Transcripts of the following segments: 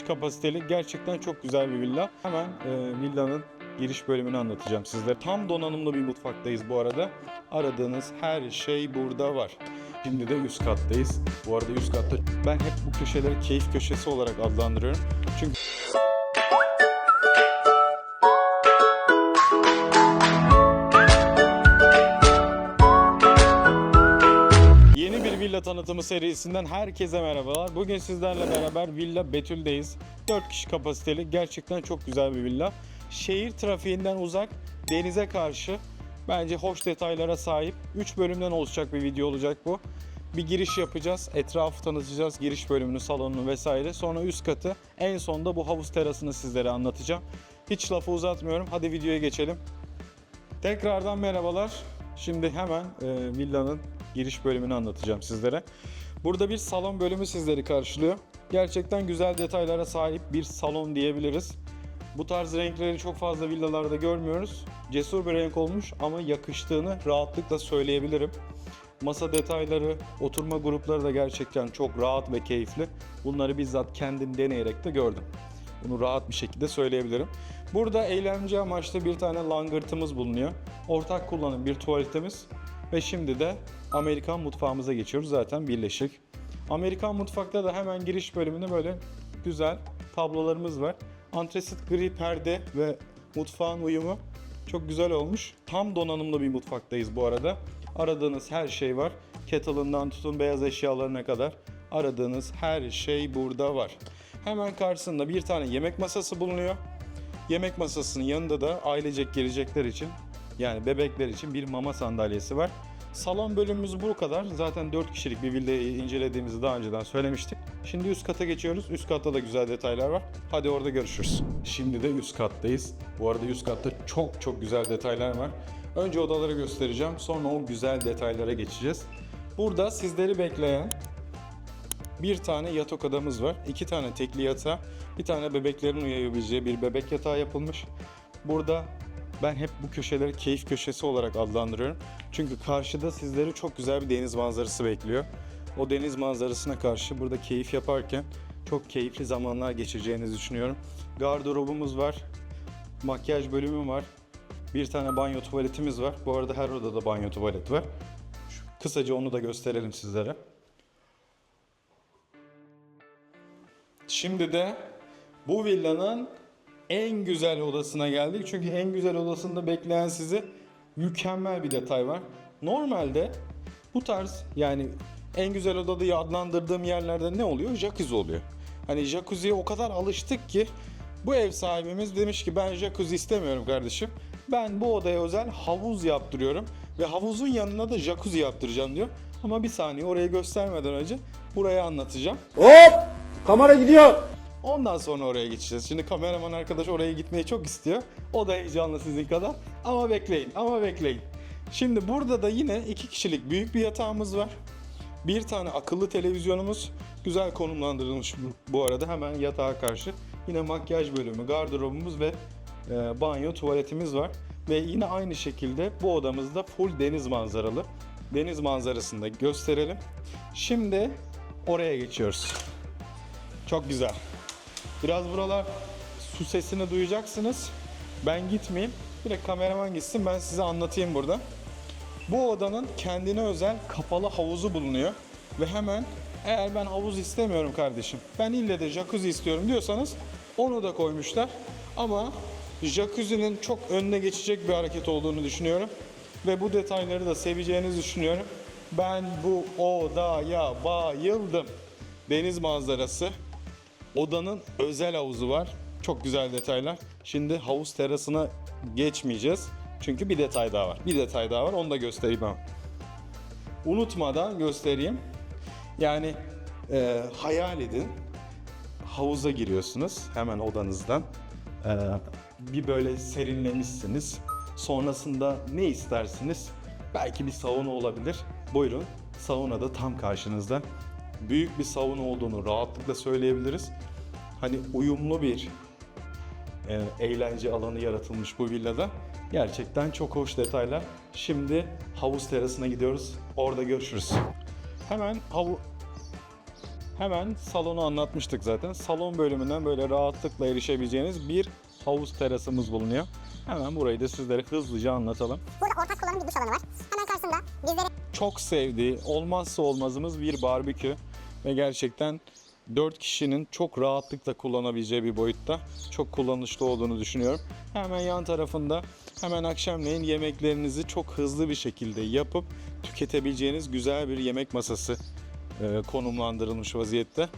kişi kapasiteli gerçekten çok güzel bir villa. Hemen e, villanın giriş bölümünü anlatacağım sizlere. Tam donanımlı bir mutfaktayız bu arada. Aradığınız her şey burada var. Şimdi de üst kattayız. Bu arada üst katta ben hep bu köşeleri keyif köşesi olarak adlandırıyorum. Çünkü villa tanıtımı serisinden herkese merhabalar. Bugün sizlerle beraber Villa Betül'deyiz. 4 kişi kapasiteli gerçekten çok güzel bir villa. Şehir trafiğinden uzak, denize karşı bence hoş detaylara sahip 3 bölümden oluşacak bir video olacak bu. Bir giriş yapacağız, etrafı tanıtacağız, giriş bölümünü, salonunu vesaire. Sonra üst katı, en sonda bu havuz terasını sizlere anlatacağım. Hiç lafı uzatmıyorum, hadi videoya geçelim. Tekrardan merhabalar. Şimdi hemen e, villanın giriş bölümünü anlatacağım sizlere. Burada bir salon bölümü sizleri karşılıyor. Gerçekten güzel detaylara sahip bir salon diyebiliriz. Bu tarz renkleri çok fazla villalarda görmüyoruz. Cesur bir renk olmuş ama yakıştığını rahatlıkla söyleyebilirim. Masa detayları, oturma grupları da gerçekten çok rahat ve keyifli. Bunları bizzat kendim deneyerek de gördüm. Bunu rahat bir şekilde söyleyebilirim. Burada eğlence amaçlı bir tane langırtımız bulunuyor. Ortak kullanım bir tuvaletimiz. Ve şimdi de Amerikan mutfağımıza geçiyoruz zaten birleşik. Amerikan mutfakta da hemen giriş bölümünde böyle güzel tablolarımız var. Antresit gri perde ve mutfağın uyumu çok güzel olmuş. Tam donanımlı bir mutfaktayız bu arada. Aradığınız her şey var. Kettle'ından tutun beyaz eşyalarına kadar aradığınız her şey burada var. Hemen karşısında bir tane yemek masası bulunuyor. Yemek masasının yanında da ailecek gelecekler için yani bebekler için bir mama sandalyesi var. Salon bölümümüz bu kadar. Zaten 4 kişilik bir villayı incelediğimizi daha önceden söylemiştik. Şimdi üst kata geçiyoruz. Üst katta da güzel detaylar var. Hadi orada görüşürüz. Şimdi de üst kattayız. Bu arada üst katta çok çok güzel detaylar var. Önce odaları göstereceğim. Sonra o güzel detaylara geçeceğiz. Burada sizleri bekleyen bir tane yatak odamız var. iki tane tekli yatağı, bir tane bebeklerin uyuyabileceği bir bebek yatağı yapılmış. Burada ben hep bu köşeleri keyif köşesi olarak adlandırıyorum. Çünkü karşıda sizleri çok güzel bir deniz manzarası bekliyor. O deniz manzarasına karşı burada keyif yaparken çok keyifli zamanlar geçireceğinizi düşünüyorum. Gardırobumuz var. Makyaj bölümü var. Bir tane banyo tuvaletimiz var. Bu arada her odada banyo tuvalet var. Kısaca onu da gösterelim sizlere. Şimdi de bu villanın en güzel odasına geldik. Çünkü en güzel odasında bekleyen sizi mükemmel bir detay var. Normalde bu tarz yani en güzel oda diye adlandırdığım yerlerde ne oluyor? Jacuzzi oluyor. Hani jacuzziye o kadar alıştık ki bu ev sahibimiz demiş ki ben jacuzzi istemiyorum kardeşim. Ben bu odaya özel havuz yaptırıyorum ve havuzun yanına da jacuzzi yaptıracağım diyor. Ama bir saniye orayı göstermeden önce burayı anlatacağım. Hop! Kamera gidiyor. Ondan sonra oraya geçeceğiz. Şimdi kameraman arkadaş oraya gitmeyi çok istiyor. O da heyecanlı sizin kadar. Ama bekleyin, ama bekleyin. Şimdi burada da yine iki kişilik büyük bir yatağımız var. Bir tane akıllı televizyonumuz. Güzel konumlandırılmış bu- arada hemen yatağa karşı. Yine makyaj bölümü, gardırobumuz ve e, banyo, tuvaletimiz var. Ve yine aynı şekilde bu odamızda full deniz manzaralı. Deniz manzarasını da gösterelim. Şimdi oraya geçiyoruz. Çok güzel. Biraz buralar su sesini duyacaksınız. Ben gitmeyeyim. Direkt kameraman gitsin ben size anlatayım burada. Bu odanın kendine özel kapalı havuzu bulunuyor. Ve hemen eğer ben havuz istemiyorum kardeşim, ben ille de jacuzzi istiyorum diyorsanız onu da koymuşlar. Ama jacuzzi'nin çok önüne geçecek bir hareket olduğunu düşünüyorum. Ve bu detayları da seveceğinizi düşünüyorum. Ben bu odaya bayıldım. Deniz manzarası, Odanın özel havuzu var. Çok güzel detaylar. Şimdi havuz terasına geçmeyeceğiz. Çünkü bir detay daha var. Bir detay daha var. Onu da göstereyim ama. Unutmadan göstereyim. Yani e, hayal edin. Havuza giriyorsunuz hemen odanızdan. E, bir böyle serinlemişsiniz. Sonrasında ne istersiniz? Belki bir sauna olabilir. Buyurun. Sauna da tam karşınızda. Büyük bir sauna olduğunu rahatlıkla söyleyebiliriz. Hani uyumlu bir e, eğlence alanı yaratılmış bu villada. Gerçekten çok hoş detaylar. Şimdi havuz terasına gidiyoruz. Orada görüşürüz. Hemen havu Hemen salonu anlatmıştık zaten. Salon bölümünden böyle rahatlıkla erişebileceğiniz bir havuz terasımız bulunuyor. Hemen burayı da sizlere hızlıca anlatalım. Burada ortak kullanım bir duş alanı var. Hemen karşısında bizleri çok sevdiği, olmazsa olmazımız bir barbekü ve gerçekten 4 kişinin çok rahatlıkla kullanabileceği bir boyutta çok kullanışlı olduğunu düşünüyorum. Hemen yan tarafında hemen akşamleyin yemeklerinizi çok hızlı bir şekilde yapıp tüketebileceğiniz güzel bir yemek masası e, konumlandırılmış vaziyette.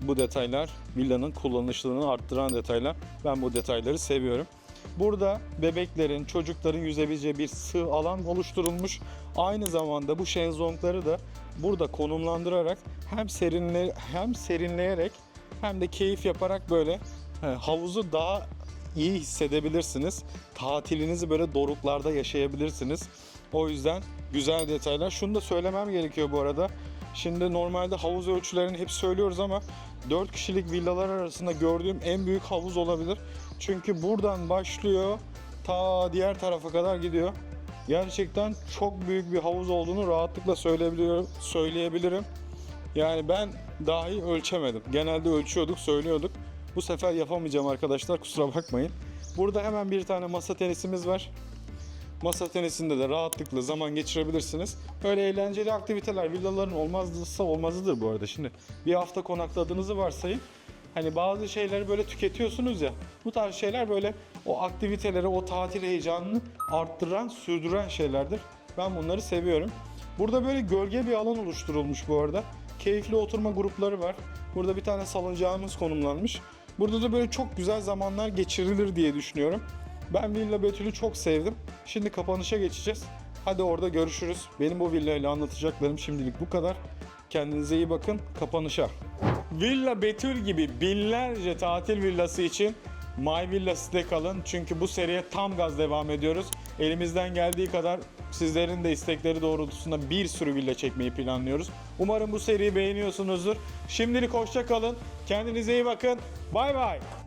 Bu detaylar villanın kullanışlılığını arttıran detaylar. Ben bu detayları seviyorum. Burada bebeklerin, çocukların yüzebileceği bir sığ alan oluşturulmuş. Aynı zamanda bu şezlongları da burada konumlandırarak hem serinle hem serinleyerek hem de keyif yaparak böyle havuzu daha iyi hissedebilirsiniz. Tatilinizi böyle doruklarda yaşayabilirsiniz. O yüzden güzel detaylar. Şunu da söylemem gerekiyor bu arada. Şimdi normalde havuz ölçülerini hep söylüyoruz ama 4 kişilik villalar arasında gördüğüm en büyük havuz olabilir. Çünkü buradan başlıyor ta diğer tarafa kadar gidiyor. Gerçekten çok büyük bir havuz olduğunu rahatlıkla söyleyebiliyorum, söyleyebilirim. Yani ben dahi ölçemedim. Genelde ölçüyorduk, söylüyorduk. Bu sefer yapamayacağım arkadaşlar kusura bakmayın. Burada hemen bir tane masa tenisimiz var. Masa tenisinde de rahatlıkla zaman geçirebilirsiniz. Böyle eğlenceli aktiviteler villaların olmazsa olmazıdır bu arada. Şimdi bir hafta konakladığınızı varsayın. Hani bazı şeyleri böyle tüketiyorsunuz ya. Bu tarz şeyler böyle o aktiviteleri, o tatil heyecanını arttıran, sürdüren şeylerdir. Ben bunları seviyorum. Burada böyle gölge bir alan oluşturulmuş bu arada. Keyifli oturma grupları var. Burada bir tane salıncağımız konumlanmış. Burada da böyle çok güzel zamanlar geçirilir diye düşünüyorum. Ben Villa Betül'ü çok sevdim. Şimdi kapanışa geçeceğiz. Hadi orada görüşürüz. Benim bu villa ile anlatacaklarım şimdilik bu kadar. Kendinize iyi bakın. Kapanışa. Villa Betül gibi binlerce tatil villası için My Villa Site kalın. Çünkü bu seriye tam gaz devam ediyoruz. Elimizden geldiği kadar sizlerin de istekleri doğrultusunda bir sürü villa çekmeyi planlıyoruz. Umarım bu seriyi beğeniyorsunuzdur. Şimdilik hoşça kalın. Kendinize iyi bakın. Bay bay.